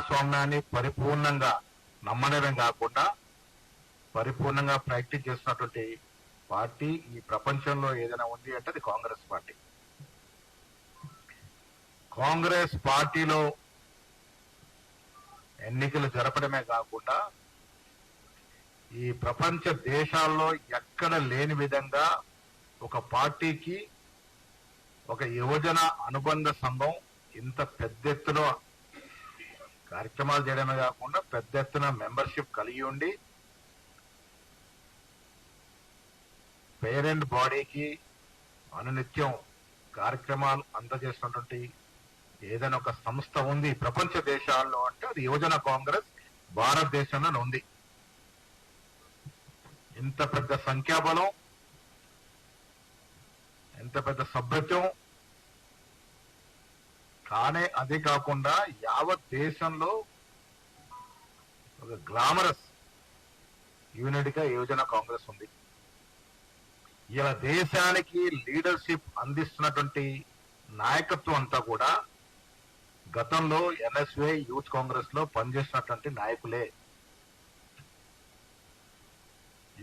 ప్రజాస్వామ్యాన్ని పరిపూర్ణంగా నమ్మడమే కాకుండా పరిపూర్ణంగా ప్రాక్టీస్ చేస్తున్నటువంటి పార్టీ ఈ ప్రపంచంలో ఏదైనా ఉంది అంటే అది కాంగ్రెస్ పార్టీ. కాంగ్రెస్ పార్టీలో ఎన్నికలు జరపడమే కాకుండా ఈ ప్రపంచ దేశాల్లో ఎక్కడ లేని విధంగా ఒక పార్టీకి ఒక యువజన అనుబంధ సంఘం ఇంత పెద్ద ఎత్తున కార్యక్రమాలు చేయడమే కాకుండా పెద్ద ఎత్తున మెంబర్షిప్ కలిగి ఉండి పేరెంట్ బాడీకి అనునిత్యం కార్యక్రమాలు అందజేస్తున్నటువంటి ఏదైనా ఒక సంస్థ ఉంది ప్రపంచ దేశాల్లో అంటే అది యువజన కాంగ్రెస్ భారతదేశంలో ఉంది. ఇంత పెద్ద సంఖ్యాబలం ఎంత పెద్ద సభ్యత్వం కానే అదే కాకుండా యావత్ దేశంలో ఒక గ్లామరస్ యూనిట్గా యువజన కాంగ్రెస్ ఉంది. ఇలా దేశానికి లీడర్షిప్ అందిస్తున్నటువంటి నాయకత్వం అంతా కూడా గతంలో ఎన్ఎస్వే యూత్ కాంగ్రెస్లో పనిచేసినటువంటి నాయకులే.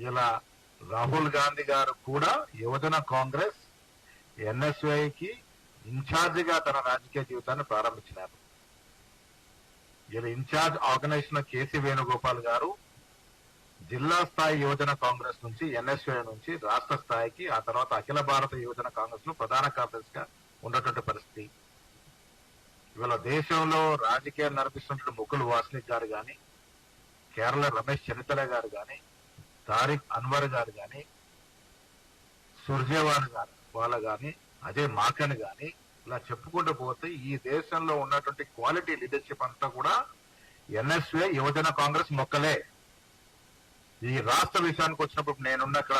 ఇలా రాహుల్ గాంధీ గారు కూడా యువజన కాంగ్రెస్ ఎన్ఎస్వైకి ఇన్ఛార్జిగా తన రాజకీయ జీవితాన్ని ప్రారంభించినారు. ఇలా ఇన్ఛార్జ్ ఆర్గనైజేషన్ కేసీ వేణుగోపాల్ గారు జిల్లా స్థాయి యువజన కాంగ్రెస్ నుంచి ఎన్ఎస్ఏ నుంచి రాష్ట్ర స్థాయికి ఆ తర్వాత అఖిల భారత యువజన కాంగ్రెస్లో ప్రధాన కార్యదర్శిగా ఉన్నటువంటి పరిస్థితి. ఇవాళ దేశంలో రాజకీయాలు నడిపిస్తున్నటువంటి ముకుల్ వాస్నిక్ గారు గాని కేరళ రమేష్ చరితల గారు గాని తారిక్ అన్వర్ గారు గాని సుర్జేవాన్ గారు వాళ్ళ గాని అదే మాకని గాని ఇలా చెప్పుకుంటూ పోతే ఈ దేశంలో ఉన్నటువంటి క్వాలిటీ లీడర్షిప్ అంతా కూడా ఎన్ఎస్ఏ యువజన కాంగ్రెస్ మొక్కలే. ఈ రాష్ట్ర విషయానికి వచ్చినప్పుడు నేనున్న అక్కడ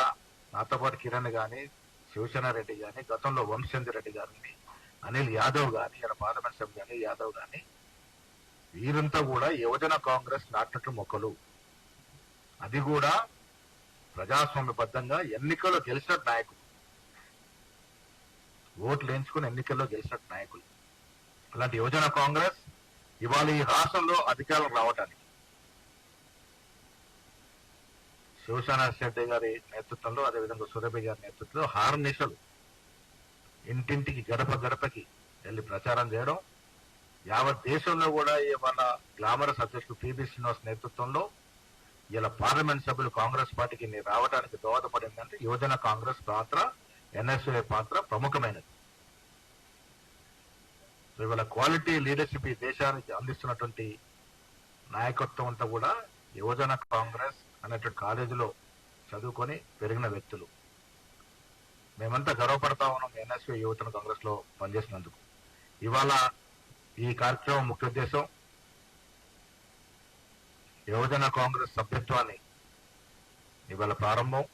నాతో పాటు కిరణ్ గాని శివసేన రెడ్డి గాని గతంలో వంశచంద్ర రెడ్డి గారిని అనిల్ యాదవ్ గాని ఇలా పార్లమెంట్ సభ్యులు యాదవ్ గాని వీరంతా కూడా యువజన కాంగ్రెస్ నాటినట్టు మొక్కలు. అది కూడా ప్రజాస్వామ్యబద్ధంగా ఎన్నికల్లో గెలిచిన నాయకులు. ఓట్లు ఎంచుకుని ఎన్నికల్లో గెలిచిన నాయకులు. అలాంటి యువజన కాంగ్రెస్ ఇవాళ ఈ రాష్ట్రంలో అధికారం రావటానికి. శివసేన రెడ్డి గారి నేతృత్వంలో అదేవిధంగా సురభి గారి నేతృత్వంలో హార్నిషలు ఇంటింటికి గడప గడపకి వెళ్ళి ప్రచారం చేయడం యావత్ దేశంలో కూడా ఇవాళ గ్లామరస్ అధ్యక్షుడు పిబి శ్రీనివాస్ నేతృత్వంలో ఇలా పార్లమెంట్ సభ్యులు కాంగ్రెస్ పార్టీకి రావడానికి దోహదపడిందంటే యువజన కాంగ్రెస్ పాత్ర ఎన్ఎస్ఏ పాత్ర ప్రముఖమైనది. సో ఇవాళ క్వాలిటీ లీడర్షిప్ ఈ దేశానికి అందిస్తున్నటువంటి నాయకత్వం అంతా కూడా యువజన కాంగ్రెస్ అనేటువంటి కాలేజీలో చదువుకొని పెరిగిన వ్యక్తులు. మేమంతా గర్వపడతా ఉన్నాం ఎన్ఎస్ఏ యువజన కాంగ్రెస్లో పనిచేసినందుకు. ఇవాళ ఈ కార్యక్రమం ముఖ్య ఉద్దేశం యువజన కాంగ్రెస్ సభ్యత్వాన్ని ఇవాళ ప్రారంభం.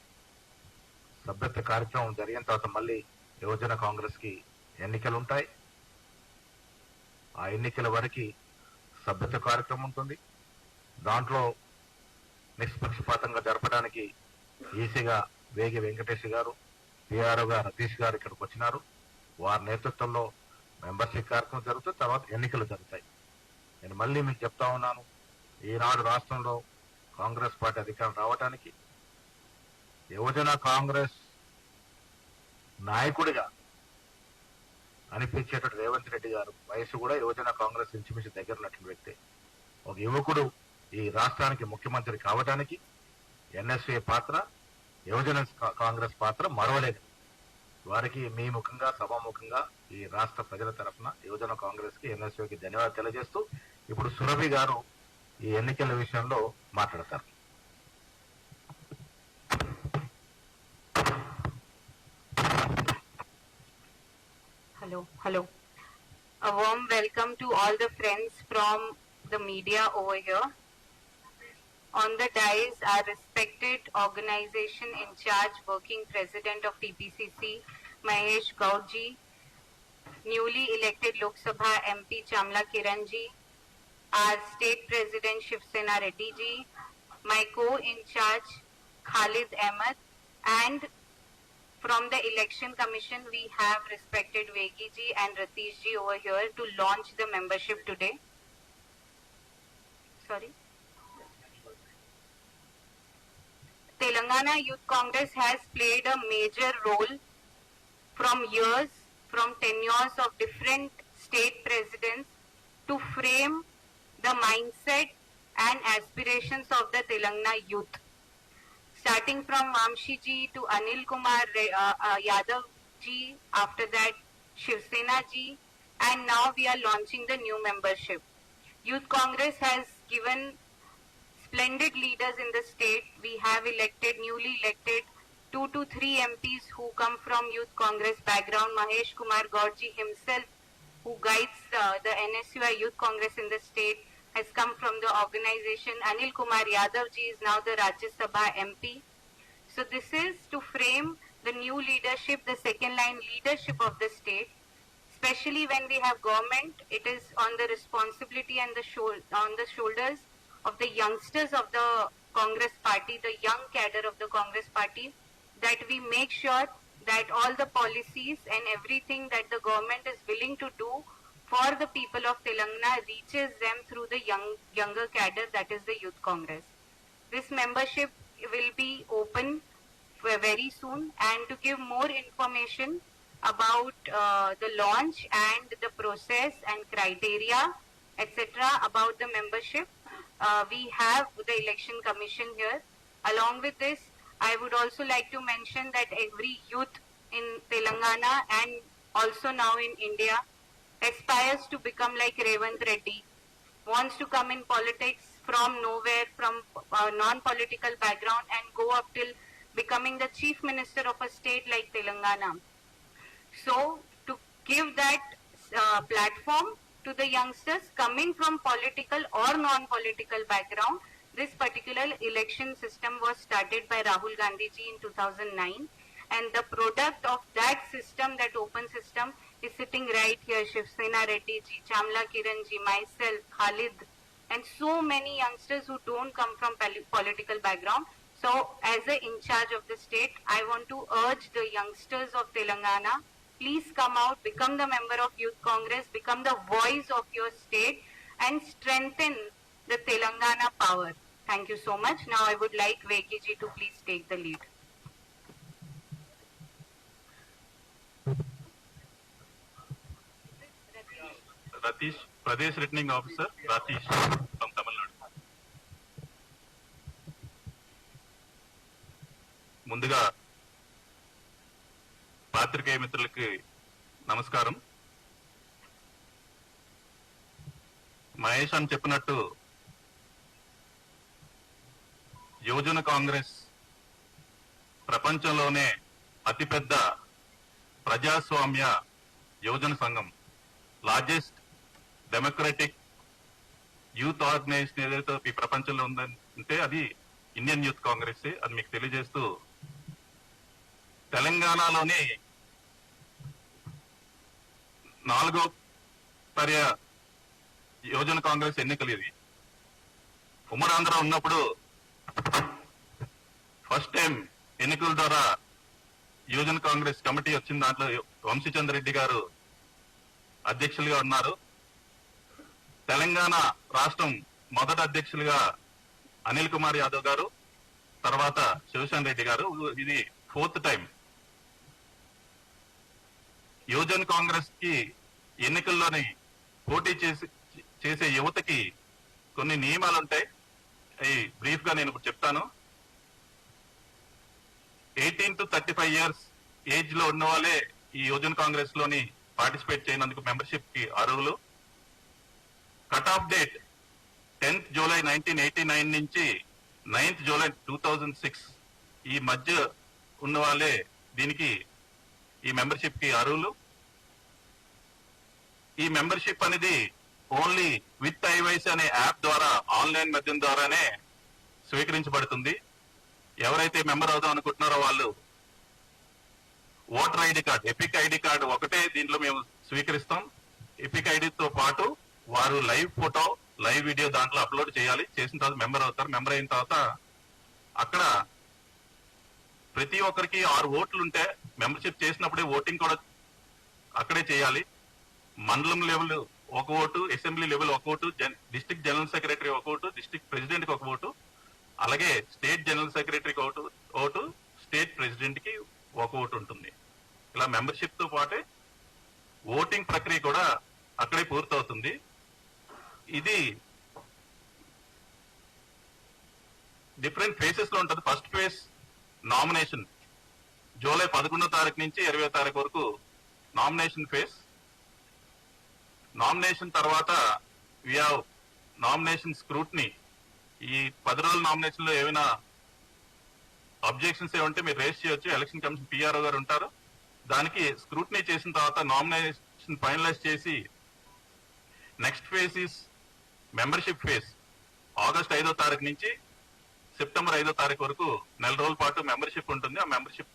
సభ్యత్వ కార్యక్రమం జరిగిన తర్వాత మళ్ళీ యువజన కాంగ్రెస్కి ఎన్నికలు ఉంటాయి ఆ ఎన్నికల వరకు సభ్యత్వ కార్యక్రమం ఉంటుంది. దాంట్లో నిష్పక్షపాతంగా జరపడానికి ఈసీగా వేగి వెంకటేష్ గారు పిఆర్ఓ గారు రతీష్ గారు ఇక్కడికి వచ్చినారు. వారి నేతృత్వంలో మెంబర్షిప్ కార్యక్రమం జరుగుతుంది తర్వాత ఎన్నికలు జరుగుతాయి. నేను మళ్ళీ మీకు చెప్తా ఉన్నాను ఈనాడు రాష్ట్రంలో కాంగ్రెస్ పార్టీ అధికారం రావడానికి యువజన కాంగ్రెస్ నాయకుడిగా అనిపించేటట్టు రేవంత్ రెడ్డి గారు వయసు కూడా యువజన కాంగ్రెస్ ఇంచుమించు దగ్గర ఉన్నటువంటి వ్యక్తి. ఒక యువకుడు ఈ రాష్ట్రానికి ముఖ్యమంత్రి కావడానికి ఎన్ఎస్ఏ పాత్ర యువజన కా- కాంగ్రెస్ పాత్ర మరవలేదు. వారికి మీ ముఖంగా సభాముఖంగా ఈ రాష్ట్ర ప్రజల తరఫున యువజన కాంగ్రెస్కి ఎన్ఎస్ఏకి ధన్యవాదాలు తెలియజేస్తూ ఇప్పుడు సురభి గారు ఈ ఎన్నికల విషయంలో మాట్లాడతారు. Hello, hello. A warm welcome to all the friends from the media over here. On the dais, our respected organization in charge, working president of TPCC, Mahesh Gaudji, newly elected Lok Sabha MP Chamla Kiranji, our state president Shiv Sena Reddy ji, my co-in charge Khalid Ahmed, and from the election commission, we have respected Vegi ji and Ratish ji over here to launch the membership today. sorry. Telangana Youth Congress has played a major role from years, from tenures of different state presidents to frame the mindset and aspirations of the Telangana youth. Starting from Vamshi ji to Anil Kumar uh, uh, Yadav ji, after that Shiv Sena ji, and now we are launching the new membership. Youth Congress has given splendid leaders in the state. We have elected, newly elected, two to three MPs who come from Youth Congress background. Mahesh Kumar Gaurji himself, who guides uh, the NSUI Youth Congress in the state, has come from the organization. Anil Kumar Yadav ji is now the Rajya Sabha MP. So this is to frame the new leadership, the second line leadership of the state especially when we have government, it is on the responsibility and the on the shoulders of the youngsters of the Congress party, the young cadre of the Congress party, that we make sure that all the policies and everything that the government is willing to do for the people of Telangana reaches them through the young younger cadre, that is the Youth Congress. This membership will be open very soon, and to give more information about uh, the launch and the process and criteria, etc. about the membership. Uh, we have the election commission here. Along with this, I would also like to mention that every youth in Telangana and also now in India aspires to become like Revant Reddy, wants to come in politics from nowhere, from uh, non-political background and go up till becoming the chief minister of a state like Telangana. So, to give that uh, platform to the youngsters coming from political or non-political background, this particular election system was started by Rahul Gandhi ji in 2009 and the product of that system, that open system is sitting right here, Shiv Sena Reddy ji, Chamla Kiran ji, myself, Khalid and so many youngsters who don't come from political background. So, as a in charge of the state, I want to urge the youngsters of Telangana, please come out, become the member of Youth Congress, become the voice of your state, and strengthen the Telangana power. Thank you so much. Now, I would like Veki ji to please take the lead. Ratheesh Pradesh returning officer Ratheesh from Tamil Nadu ముందుగా పాత్రికేయ మిత్రులకి నమస్కారం. మహేష్ అని చెప్పినట్టు యువజన కాంగ్రెస్ ప్రపంచంలోనే అతిపెద్ద ప్రజాస్వామ్య యువజన సంఘం లార్జెస్ట్ డెమోక్రటిక్ యూత్ ఆర్గనైజేషన్ ఏదైతే ఈ ప్రపంచంలో ఉందంటే అది ఇండియన్ యూత్ కాంగ్రెస్ అది మీకు తెలియజేస్తూ తెలంగాణలోని నాలుగో పర్య యువజన కాంగ్రెస్ ఎన్నికలు ఇది ఉమ్మడాంధ్ర ఉన్నప్పుడు ఫస్ట్ టైం ఎన్నికల ద్వారా యువజన కాంగ్రెస్ కమిటీ వచ్చిన దాంట్లో వంశీచంద్ర రెడ్డి గారు అధ్యక్షులుగా ఉన్నారు. తెలంగాణ రాష్ట్రం మొదటి అధ్యక్షులుగా అనిల్ కుమార్ యాదవ్ గారు తర్వాత శివశాన్ రెడ్డి గారు. ఇది ఫోర్త్ టైం. యువజన్ కాంగ్రెస్కి ఎన్నికల్లోని పోటీ చేసి చేసే యువతకి కొన్ని నియమాలు ఉంటాయి. అవి బ్రీఫ్గా నేను ఇప్పుడు చెప్తాను. Eighteen to thirty five years ఏజ్లో ఉన్న వాళ్ళే ఈ యువజన్ కాంగ్రెస్లోని పార్టిసిపేట్ చేయనందుకు మెంబర్షిప్కి అర్హులు. Cut off date tenth July nineteen eighty nine నుంచి ninth July two thousand six ఈ మధ్య ఉన్న వాళ్ళే దీనికి ఈ మెంబర్షిప్కి అర్హులు. ఈ మెంబర్షిప్ అనేది ఓన్లీ విత్ ఐవైస్ అనే యాప్ ద్వారా ఆన్లైన్ మద్యం ద్వారానే స్వీకరించబడుతుంది. ఎవరైతే మెంబర్ అవుదాం అనుకుంటున్నారో వాళ్ళు voter ID card EPIC ID card ఒకటే దీంట్లో మేము స్వీకరిస్తాం. ఎపిక్ ఐడితో పాటు వారు లైవ్ ఫోటో లైవ్ వీడియో దాంట్లో అప్లోడ్ చేయాలి. చేసిన తర్వాత మెంబర్ అవుతారు. మెంబర్ అయిన తర్వాత అక్కడ ప్రతి ఒక్కరికి ఆరు ఓట్లు ఉంటే మెంబర్షిప్ చేసినప్పుడే ఓటింగ్ కూడా అక్కడే చేయాలి. మండలం లెవెల్ ఒక ఓటు అసెంబ్లీ లెవెల్ ఒక ఓటు డిస్టిక్ జనరల్ సెక్రటరీ ఒక ఓటు డిస్టిక్ ప్రెసిడెంట్కి ఒక ఓటు అలాగే స్టేట్ జనరల్ సెక్రటరీకి ఓటు ఓటు స్టేట్ ప్రెసిడెంట్కి ఒక ఓటు ఉంటుంది. ఇలా మెంబర్షిప్తో పాటే ఓటింగ్ ప్రక్రియ కూడా అక్కడే పూర్తవుతుంది. ఇది డిఫరెంట్ ఫేసెస్లో ఉంటుంది. First phase nomination. జూలై పదకొండో తారీఖు నుంచి ఇరవై తారీఖు వరకు నామినేషన్ ఫేజ్ నామినేషన్ తర్వాత వి హావ్ నామినేషన్ స్క్రూట్ని. ఈ పది రోజుల నామినేషన్లో ఏమైనా అబ్జెక్షన్స్ ఏమంటే మీరు రేస్ చేయొచ్చు. ఎలక్షన్ కమిషన్ పిఆర్ఓ గారు ఉంటారు. దానికి స్క్రూట్నీ చేసిన తర్వాత నామినేషన్ ఫైనలైజ్ చేసి next phase is membership phase. August ఐదో తారీఖు నుంచి సెప్టెంబర్ ఐదో తారీఖు వరకు నెల రోజుల పాటు మెంబర్షిప్ ఉంటుంది. ఆ మెంబర్షిప్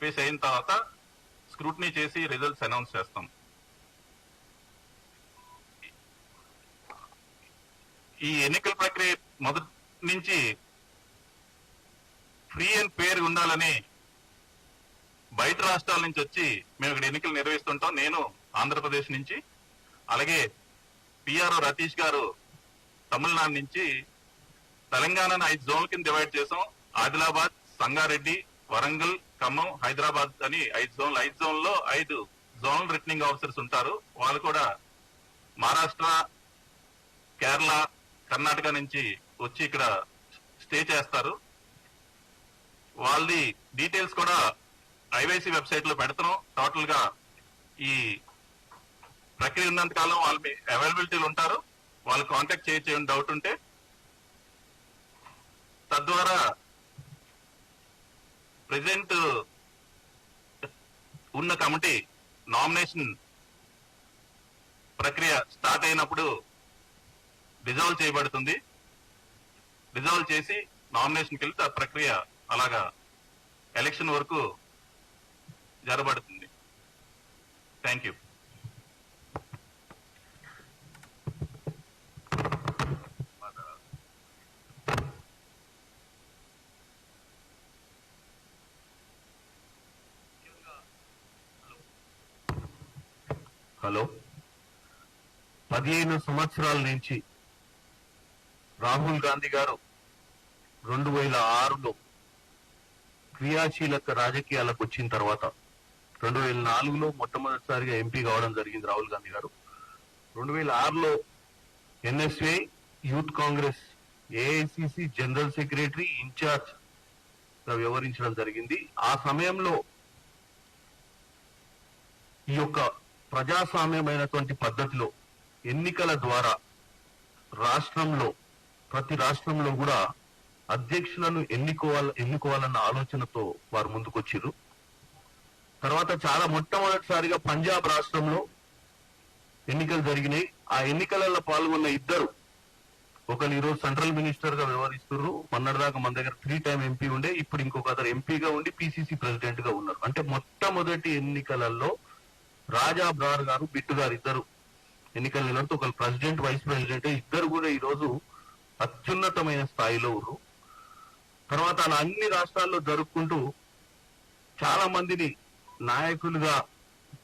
ఫేస్ అయిన తర్వాత స్క్రూట్నీ చేసి రిజల్ట్స్ అనౌన్స్ చేస్తాం. ఈ ఎన్నికల ప్రక్రియ మొదటి నుంచి ఫ్రీ అండ్ పేరు ఉండాలని బయట రాష్ట్రాల నుంచి వచ్చి మేము ఇక్కడ ఎన్నికలు నిర్వహిస్తుంటాం. నేను ఆంధ్రప్రదేశ్ నుంచి అలాగే పిఆర్ఓ రతీష్ గారు తమిళనాడు నుంచి తెలంగాణను ఐదు జోన్ల కింద డివైడ్ చేసాం. ఆదిలాబాద్ సంగారెడ్డి వరంగల్ ఖమ్మం హైదరాబాద్ అని ఐదు జోన్లు. ఐదు జోన్లో ఐదు జోనల్ రిటర్నింగ్ ఆఫీసర్స్ ఉంటారు. వాళ్ళు కూడా మహారాష్ట్ర కేరళ కర్ణాటక నుంచి వచ్చి ఇక్కడ స్టే చేస్తారు. వాళ్ళది డీటెయిల్స్ కూడా ఐవైసీ వెబ్సైట్లో పెడతాం టోటల్గా ఈ ప్రక్రియ ఉన్నంత కాలం వాళ్ళ అవైలబిలిటీలు ఉంటారు. వాళ్ళు కాంటాక్ట్ చేయొచ్చు ఏమైనా డౌట్ ఉంటే? తద్వారా ప్రజెంట్ ఉన్న కమిటీ నామినేషన్ ప్రక్రియ స్టార్ట్ అయినప్పుడు రిజాల్వ్ చేయబడుతుంది. రిజాల్వ్ చేసి నామినేషన్కి వెళ్తే ఆ ప్రక్రియ అలాగా ఎలక్షన్ వరకు జరబడుతుంది థ్యాంక్ యూ పదిహేను సంవత్సరాల నుంచి రాహుల్ గాంధీ గారు రెండు వేల ఆరులో క్రియాశీలక రాజకీయాలకు వచ్చిన తర్వాత రెండు వేల నాలుగులో మొట్టమొదటిసారిగా ఎంపీ కావడం జరిగింది రాహుల్ గాంధీ గారు. రెండు వేల ఆరులో NSA youth congress AICC general secretary ఇన్ఛార్జ్గా వ్యవహరించడం జరిగింది. ఆ సమయంలో ఈ యొక్క ప్రజాస్వామ్యమైనటువంటి పద్ధతిలో ఎన్నికల ద్వారా రాష్ట్రంలో ప్రతి రాష్ట్రంలో కూడా అధ్యక్షులను ఎన్నుకోవాల ఎన్నుకోవాలన్న ఆలోచనతో వారు ముందుకొచ్చారు తర్వాత చాలా మొట్టమొదటిసారిగా పంజాబ్ రాష్ట్రంలో ఎన్నికలు జరిగినాయి. ఆ ఎన్నికలలో పాల్గొన్న ఇద్దరు ఒకరు ఈరోజు సెంట్రల్ మినిస్టర్గా వ్యవహరిస్తున్నారు మొన్నటిదాకా మన దగ్గర త్రీ టైం ఎంపీ ఉండే ఇప్పుడు ఇంకొక అతను ఎంపీగా ఉండి పిసిసి ప్రెసిడెంట్గా ఉన్నారు. అంటే మొట్టమొదటి ఎన్నికలలో రాజా బ్రార్ గారు బిట్టు గారు ఇద్దరు ఎన్నికలు నిలబడితే ఒకరు ప్రెసిడెంట్ వైస్ ప్రెసిడెంట్ ఇద్దరు కూడా ఈ రోజు అత్యున్నతమైన స్థాయిలో ఉన్నారు. తర్వాత అలా అన్ని రాష్ట్రాల్లో జరుపుకుంటూ చాలా మందిని నాయకులుగా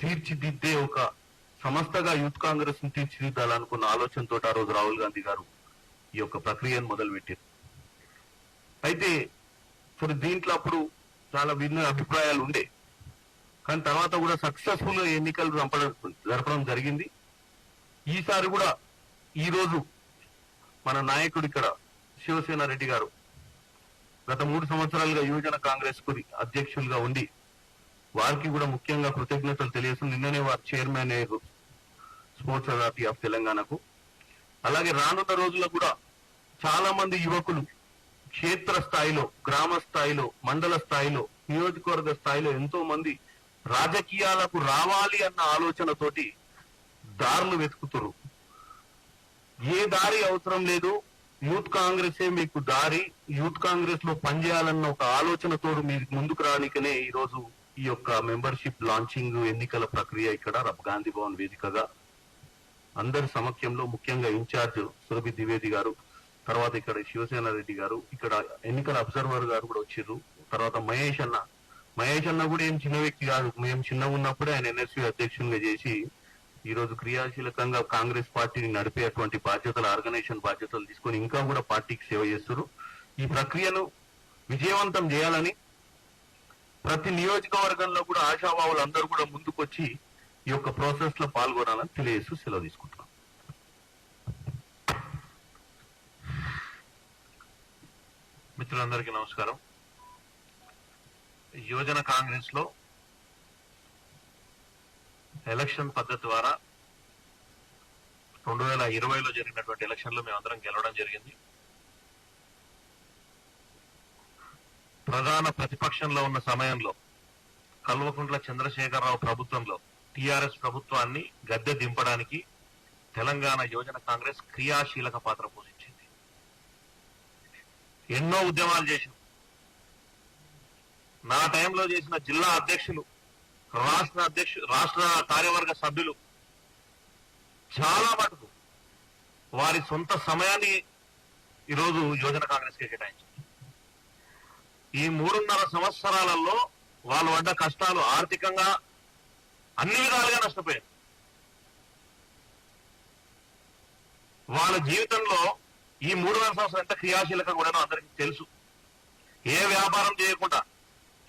తీర్చిదిద్దే ఒక సంస్థగా యూత్ కాంగ్రెస్ను తీర్చిదిద్దాలనుకున్న ఆలోచనతో ఆ రోజు రాహుల్ గాంధీ గారు ఈ యొక్క ప్రక్రియను మొదలుపెట్టారు. అయితే సరే దీంట్లో అప్పుడు చాలా భిన్న అభిప్రాయాలు ఉండే. కానీ తర్వాత కూడా సక్సెస్ఫుల్గా ఎన్నికలు జరపడం జరపడం జరిగింది. ఈసారి కూడా ఈ రోజు మన నాయకుడు ఇక్కడ శివసేన రెడ్డి గారు గత మూడు సంవత్సరాలుగా యువజన కాంగ్రెస్కు అధ్యక్షులుగా ఉండి వారికి కూడా ముఖ్యంగా కృతజ్ఞతలు తెలియజేస్తుంది నిన్ననే వారు చైర్మన్ అయ్యారు స్పోర్ట్స్ అథారిటీ ఆఫ్ తెలంగాణకు. అలాగే రానున్న రోజుల్లో కూడా చాలా మంది యువకులు క్షేత్ర స్థాయిలో గ్రామ స్థాయిలో మండల స్థాయిలో నియోజకవర్గ స్థాయిలో ఎంతో మంది రాజకీయాలకు రావాలి అన్న ఆలోచనతోటి దారులు వెతుకుతురు. ఏ దారి అవసరం లేదు. యూత్ కాంగ్రెసే మీకు దారి. యూత్ కాంగ్రెస్లో పనిచేయాలన్న ఒక ఆలోచనతో మీరు ముందుకు రానికనే ఈ రోజు ఈ యొక్క మెంబర్షిప్ లాంచింగ్ ఎన్నికల ప్రక్రియ ఇక్కడ రబ్ గాంధీ భవన్ వేదికగా అందరి సమక్షంలో ముఖ్యంగా ఇన్ఛార్జ్ సురభి ద్వివేది గారు తర్వాత ఇక్కడ శివసేన రెడ్డి గారు ఇక్కడ ఎన్నికల అబ్జర్వర్ గారు కూడా వచ్చారు తర్వాత మహేష్ అన్న. మహేష్ అన్న కూడా ఏం చిన్న వ్యక్తి కాదు. మేము చిన్న ఉన్నప్పుడే ఆయన ఎన్ఎస్వి అధ్యక్షునిగా చేసి ఈ రోజు క్రియాశీలకంగా కాంగ్రెస్ పార్టీని నడిపేటువంటి బాధ్యతలు ఆర్గనైజేషన్ బాధ్యతలు తీసుకొని ఇంకా కూడా పార్టీకి సేవ చేస్తున్నారు. ఈ ప్రక్రియను విజయవంతం చేయాలని ప్రతి నియోజకవర్గంలో కూడా ఆశావాహులు అందరూ కూడా ముందుకొచ్చి ఈ యొక్క ప్రాసెస్లో పాల్గొనాలని తెలియజేస్తూ సెలవు తీసుకుంటున్నాం. మిత్రులందరికీ నమస్కారం. యువజన కాంగ్రెస్లో ఎలక్షన్ పద్ధతి ద్వారా రెండు వేల ఇరవైలో జరిగినటువంటి ఎలక్షన్లో మేమందరం గెలవడం జరిగింది. ప్రధాన ప్రతిపక్షంలో ఉన్న సమయంలో కల్వకుంట్ల చంద్రశేఖరరావు ప్రభుత్వంలో టిఆర్ఎస్ ప్రభుత్వాన్ని గద్దె దింపడానికి తెలంగాణ యువజన కాంగ్రెస్ క్రియాశీలక పాత్ర పోషించింది. ఎన్నో ఉద్యమాలు చేసింది నా టైంలో చేసిన జిల్లా అధ్యక్షులు రాష్ట్ర అధ్యక్షు రాష్ట్ర కార్యవర్గ సభ్యులు చాలా మటుకు వారి సొంత సమయాన్ని ఈరోజు యువజన కాంగ్రెస్కి కేటాయించారు. ఈ మూడున్నర సంవత్సరాలలో వాళ్ళు పడ్డ కష్టాలు ఆర్థికంగా అన్ని విధాలుగా నష్టపోయారు. వాళ్ళ జీవితంలో ఈ మూడున్నర సంవత్సరం ఎంత క్రియాశీలకం కూడా అందరికీ తెలుసు. ఏ వ్యాపారం చేయకుండా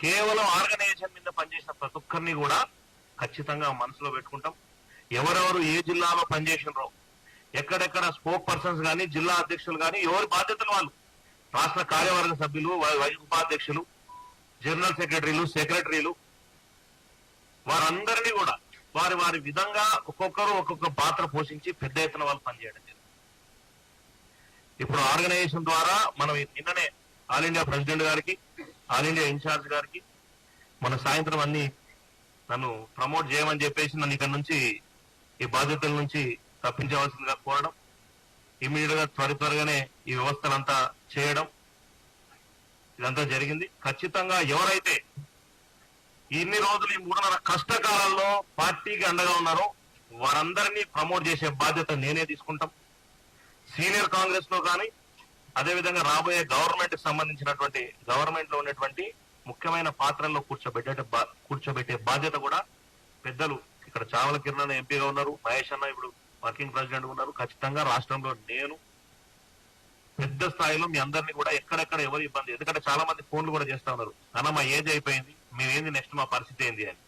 కేవలం ఆర్గనైజేషన్ మీద పనిచేసిన ప్రతి ఒక్కరిని కూడా ఖచ్చితంగా మనసులో పెట్టుకుంటాం. ఎవరెవరు ఏ జిల్లాలో పనిచేసినారో ఎక్కడెక్కడ స్పోక్ పర్సన్స్ కానీ జిల్లా అధ్యక్షులు కానీ ఎవరి బాధ్యతలు వాళ్ళు? రాష్ట్ర కార్యవర్గ సభ్యులు వై- ఉపాధ్యక్షులు జనరల్ సెక్రటరీలు సెక్రటరీలు వారందరినీ కూడా వారి వారి విధంగా ఒక్కొక్కరు ఒక్కొక్క పాత్ర పోషించి పెద్ద ఎత్తున వాళ్ళు పనిచేయడం జరిగింది. ఇప్పుడు ఆర్గనైజేషన్ ద్వారా మనం నిన్ననే ఆల్ ఇండియా ప్రెసిడెంట్ గారికి ఆల్ ఇండియా ఇన్ఛార్జ్ గారికి మన సాయంత్రం అన్ని నన్ను ప్రమోట్ చేయమని చెప్పేసి నన్ను ఇక్కడ నుంచి ఈ బాధ్యతల నుంచి తప్పించవలసిందిగా కోరడం ఇమీడియట్గా త్వర త్వరగానే ఈ వ్యవస్థలంతా చేయడం ఇదంతా జరిగింది. ఖచ్చితంగా ఎవరైతే ఇన్ని రోజులు ఈ మూడున్నర కష్టకాలంలో పార్టీకి అండగా ఉన్నారో వారందరినీ ప్రమోట్ చేసే బాధ్యత నేనే తీసుకుంటాం. సీనియర్ కాంగ్రెస్లో కానీ అదేవిధంగా రాబోయే గవర్నమెంట్కి సంబంధించినటువంటి గవర్నమెంట్లో ఉన్నటువంటి ముఖ్యమైన పాత్రల్లో కూర్చోబెట్టే బా- కూర్చోబెట్టే బాధ్యత కూడా పెద్దలు ఇక్కడ చావల కిరణ్ ఎంపీగా ఉన్నారు మహేష్ అన్న ఇప్పుడు వర్కింగ్ ప్రెసిడెంట్ ఉన్నారు. ఖచ్చితంగా రాష్ట్రంలో నేను పెద్ద స్థాయిలో మీ అందరినీ కూడా ఎక్కడెక్కడ ఎవరు ఇబ్బంది ఎందుకంటే చాలా మంది ఫోన్లు కూడా చేస్తా ఉన్నారు. అన్న మా ఏజ్ అయిపోయింది మేమేంది నెక్స్ట్ మా పరిస్థితి ఏంది? అని.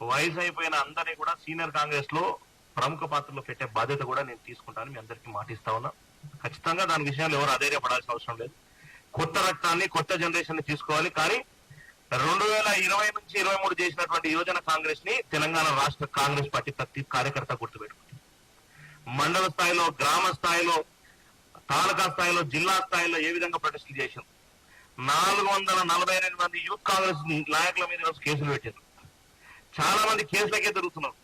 వయసు అయిపోయిన అందరినీ కూడా సీనియర్ కాంగ్రెస్లో ప్రముఖ పాత్రలో పెట్టే బాధ్యత కూడా నేను తీసుకుంటాను మీ అందరికీ మాటిస్తా ఉన్నా. ఖచ్చితంగా దాని విషయాలు ఎవరు అధైర్యపడాల్సిన అవసరం లేదు. కొత్త రక్తాన్ని కొత్త జనరేషన్ని తీసుకోవాలి. కానీ రెండు వేల ఇరవై నుంచి ఇరవై మూడు చేసినటువంటి యువజన కాంగ్రెస్ని తెలంగాణ రాష్ట్ర కాంగ్రెస్ పార్టీ ప్రతి కార్యకర్త గుర్తుపెట్టుకుంది మండల స్థాయిలో గ్రామ స్థాయిలో తాలూకా స్థాయిలో జిల్లా స్థాయిలో ఏ విధంగా ప్రొటెస్టులు చేశారు? నాలుగు వందల నలభై ఎనిమిది మంది యూత్ కాంగ్రెస్ నాయకుల మీద ఈరోజు కేసులు పెట్టారు. చాలా మంది కేసులకే తిరుగుతున్నారు.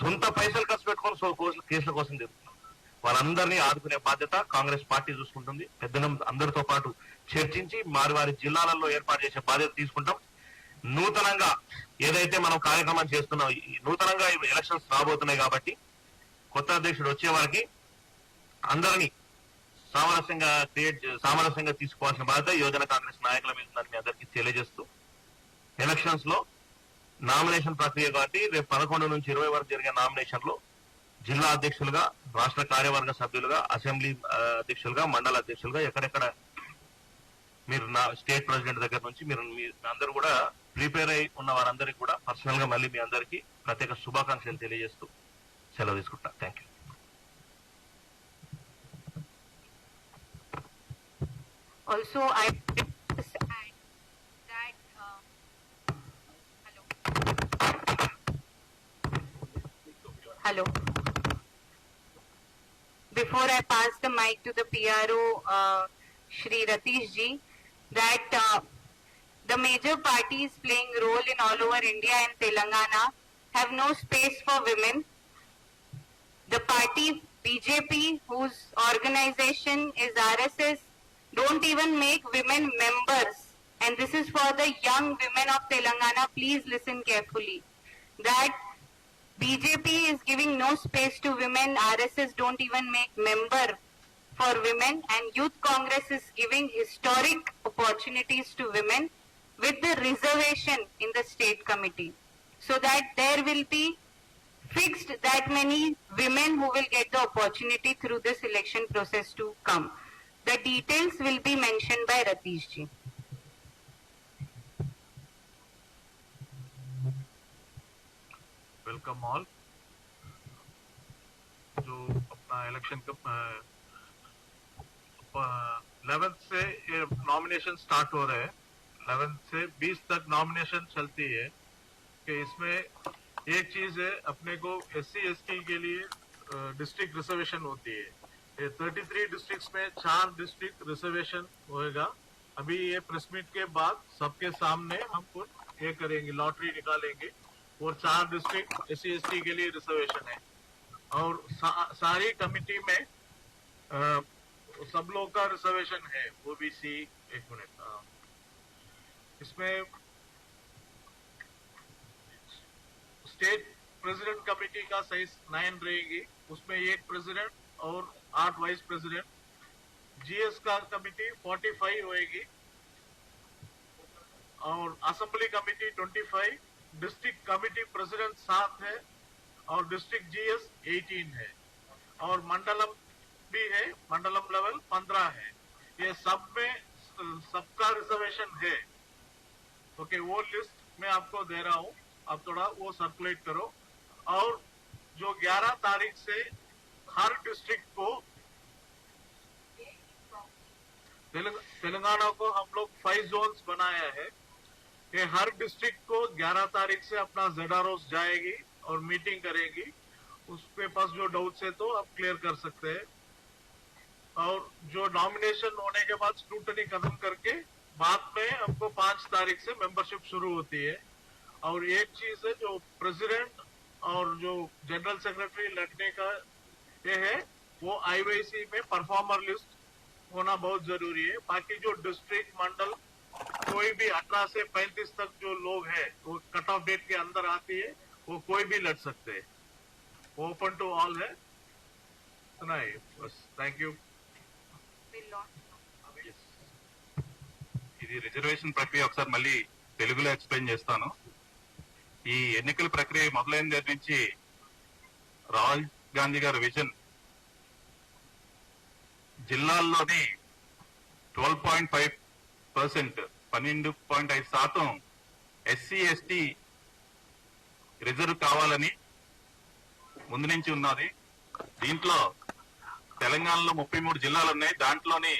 సొంత పైసలు ఖర్చు పెట్టుకొని కేసుల కోసం తిరుగుతున్నారు. వాళ్ళందరినీ ఆదుకునే బాధ్యత కాంగ్రెస్ పార్టీ చూసుకుంటుంది. పెద్దనం అందరితో పాటు చర్చించి వారి వారి జిల్లాలలో ఏర్పాటు చేసే బాధ్యత తీసుకుంటాం. నూతనంగా ఏదైతే మనం కార్యక్రమం చేస్తున్నాం ఈ నూతనంగా ఎలక్షన్స్ రాబోతున్నాయి కాబట్టి కొత్త అధ్యక్షుడు వచ్చే వారికి అందరినీ సామరస్యంగా క్రియేట్ సామరస్యంగా తీసుకోవాల్సిన బాధ్యత యోజన కాంగ్రెస్ నాయకుల మీద ఉందని మీ అందరికీ తెలియజేస్తూ ఎలక్షన్స్లో నామినేషన్ ప్రక్రియ కాబట్టి రేపు పదకొండు నుంచి ఇరవై వరకు జరిగే నామినేషన్లో జిల్లా అధ్యక్షులుగా రాష్ట్ర కార్యవర్గ సభ్యులుగా అసెంబ్లీ అధ్యక్షులుగా మండల అధ్యక్షులుగా ఎక్కడెక్కడ మీరు నా స్టేట్ ప్రెసిడెంట్ దగ్గర నుంచి మీరు మీ అందరూ కూడా ప్రిపేర్ అయి ఉన్న వారందరికీ కూడా పర్సనల్గా మళ్ళీ మీ అందరికీ ప్రత్యేక శుభాకాంక్షలు తెలియజేస్తూ సెలవు తీసుకుంటా thank you. Also, I um, hello. Before I pass the mic to the PRO, uh, Shri Ratish ji, that uh, the major parties playing role in all over India and Telangana have no space for women. The party BJP, whose organization is RSS, don't even make women members. And this is for the young women of Telangana. Please listen carefully. That BJP is giving no space to women. RSS don't even make member for women. And Youth Congress is giving historic opportunities to women with the reservation in the state committee. So that there will be fixed that many women who will get the opportunity through this election process to come. The details will be mentioned by Ratish ji. Welcome all जो अपना election eleventh से ये nomination start हो रहे हैं। Eleventh से बीस तक नॉमिनेशन चलती है कि इसमें एक चीज़ है, अपने को एस सी के लिए डिस्ट्रिक्ट रिजर्वेशन होती है। ये थर्टी थ्री डिस्ट्रिक्ट में चार डिस्ट्रिक्ट रिजर्वेशन होएगा। अभी ये प्रेस मीट के बाद सबके सामने हम कुछ ये करेंगे लॉटरी निकालेंगे। और चार डिस्ट्रिक्ट एस सी के लिए रिजर्वेशन है। और सा, सारी कमिटी में अ, सब लोग का रिजर्वेशन है ओबीसी एक मिनट इसमें स्टेट प्रेसिडेंट कमेटी का साइज़ नाइन रहेगी। उसमें एक प्रेसिडेंट और आठ वाइस प्रेसिडेंट जीएस का कमेटी 45 होएगी। और assembly committee 25 district committee president सात है और डिस्ट्रिक्ट जीएस 18 है। और मंडलम भी है, मंडलम लेवल 15 है। ये सब में सबका रिजर्वेशन है। ओके, वो लिस्ट मैं आपको दे रहा हूँ। आप थोड़ा वो सर्कुलेट करो। और जो 11 तारीख से हर डिस्ट्रिक्ट को तेलंगाना को हम लोग फाइव जोन्स बनाया है। कि हर डिस्ट्रिक्ट को 11 तारीख से अपना जेडारोस जाएगी और मीटिंग करेगी। उसके पास जो डाउट्स है तो आप क्लियर कर सकते हैं। और जो नॉमिनेशन होने के बाद स्क्रूटनी खत्म करके बाद में हमको पाँच तारीख से मेंबरशिप शुरू होती है। और एक चीज़ है जो प्रेसिडेंट और जो जनरल सेक्रेटरी लगने का ये है, वो आईवाईसी में परफॉर्मर लिस्ट होना बहुत ज़रूरी है। बाकी जो डिस्ट्रिक्ट मंडल कोई भी अठारह से पैंतीस तक जो लोग हैं वो कट ऑफ डेट के अंदर आती है वो कोई भी लड़ सकते हैं ओपन टू ऑल है इतना ही बस थैंक यू Will launch. ఇది రిజర్వేషన్ ప్రక్రియ ఒకసారి మళ్ళీ తెలుగులో ఎక్స్ప్లెయిన్ చేస్తాను ఈ ఎన్నికల ప్రక్రియ మొదలైన దగ్గర నుంచి రాహుల్ గాంధీ గారి విజన్ జిల్లాల్లోని ట్వెల్వ్ పాయింట్ ఫైవ్ పర్సెంట్ పన్నెండు పాయింట్ ఐదు శాతం ఎస్సీ ఎస్టీ రిజర్వ్ కావాలని ముందు నుంచి ఉన్నది. దీంట్లో తెలంగాణలో ముప్పై మూడు జిల్లాలు ఉన్నాయి. దాంట్లోని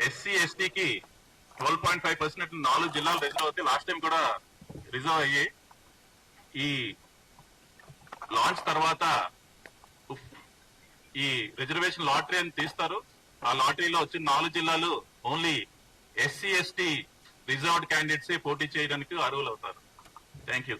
ఎస్సీ ఎస్టీకి ట్వెల్వ్ పాయింట్ ఫైవ్ పర్సెంట్ నాలుగు జిల్లాలు రిజర్వ్ అవుతాయి. లాస్ట్ టైం కూడా రిజర్వ్ అయ్యాయి. ఈ లాంచ్ తర్వాత ఈ రిజర్వేషన్ లాటరీ అని తీస్తారు. ఆ లాటరీలో వచ్చిన నాలుగు జిల్లాలు only SC ST reserved candidates పోటీ చేయడానికి అర్హులు అవుతారు థ్యాంక్ యూ.